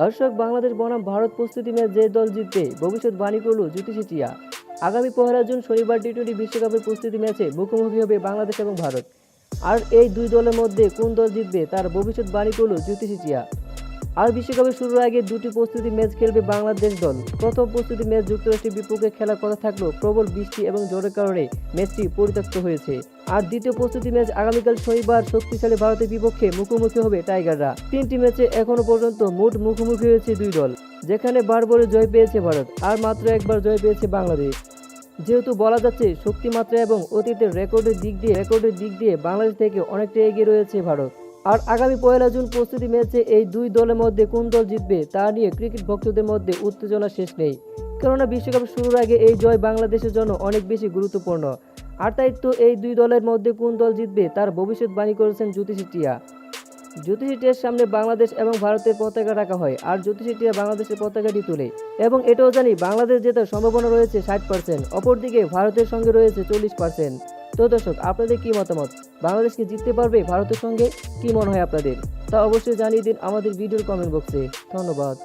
দর্শক, বাংলাদেশ বনাম ভারত প্রস্তুতি ম্যাচ যে দল জিতবে, ভবিষ্যৎ বাণী করল জ্যোতি চেটিয়া আগামী পহেলা জুন শনিবার টি টোয়েন্টি বিশ্বকাপের প্রস্তুতি ম্যাচে মুখোমুখি হবে বাংলাদেশ এবং ভারত। আর এই দুই দলের মধ্যে কোন দল জিতবে, তার ভবিষ্যৎ বাণী করল জ্যোতি চেটিয়া আর বিশ্বকাপের শুরুর আগে দুটি প্রস্তুতি ম্যাচ খেলবে বাংলাদেশ দল। প্রথম প্রস্তুতি ম্যাচ যুক্তরাষ্ট্রের বিপক্ষে খেলার কথা থাকলেও প্রবল বৃষ্টি এবং জ্বরের কারণে ম্যাচটি পরিত্যক্ত হয়েছে। আর দ্বিতীয় প্রস্তুতি ম্যাচ আগামীকাল শনিবার শক্তিশালী ভারতের বিপক্ষে মুখোমুখি হবে টাইগাররা। তিনটি ম্যাচে এখনও পর্যন্ত মোট মুখোমুখি হয়েছে দুই দল, যেখানে বারবারে জয় পেয়েছে ভারত, আর মাত্র একবার জয় পেয়েছে বাংলাদেশ। যেহেতু বলা যাচ্ছে শক্তিমাত্রা এবং অতীতের রেকর্ডের দিক দিয়ে, রেকর্ডের দিক দিয়ে বাংলাদেশ থেকে অনেকটা এগিয়ে রয়েছে ভারত। আর আগামী পয়লা জুন প্রস্তুতি ম্যাচে এই দুই দলের মধ্যে কোন দল জিতবে তা নিয়ে ক্রিকেট ভক্তদের মধ্যে উত্তেজনা শেষ নেই। কেননা বিশ্বকাপ শুরুর আগে এই জয় বাংলাদেশের জন্য অনেক বেশি গুরুত্বপূর্ণ। আর তাই তো এই দুই দলের মধ্যে কোন দল জিতবে তার ভবিষ্যৎবাণী করেছেন জ্যোতিষী টিয়া। জ্যোতিষী টিয়ার সামনে বাংলাদেশ এবং ভারতের পতাকা রাখা হয় আর জ্যোতিষী টিয়া বাংলাদেশের পতাকাটি তোলে এবং এটাও জানি বাংলাদেশ জেতার সম্ভাবনা রয়েছে ষাট পার্সেন্ট অপরদিকে ভারতের সঙ্গে রয়েছে চল্লিশ পার্সেন্ট তো দর্শক, আপনাদের কি মতামত? বাংলাদেশকে জিততে পারবে ভারতের সঙ্গে? কি মনে হয় আপনাদের? তা অবশ্যই জানিয়ে দিন আমাদের ভিডিওর কমেন্ট বক্সে ধন্যবাদ।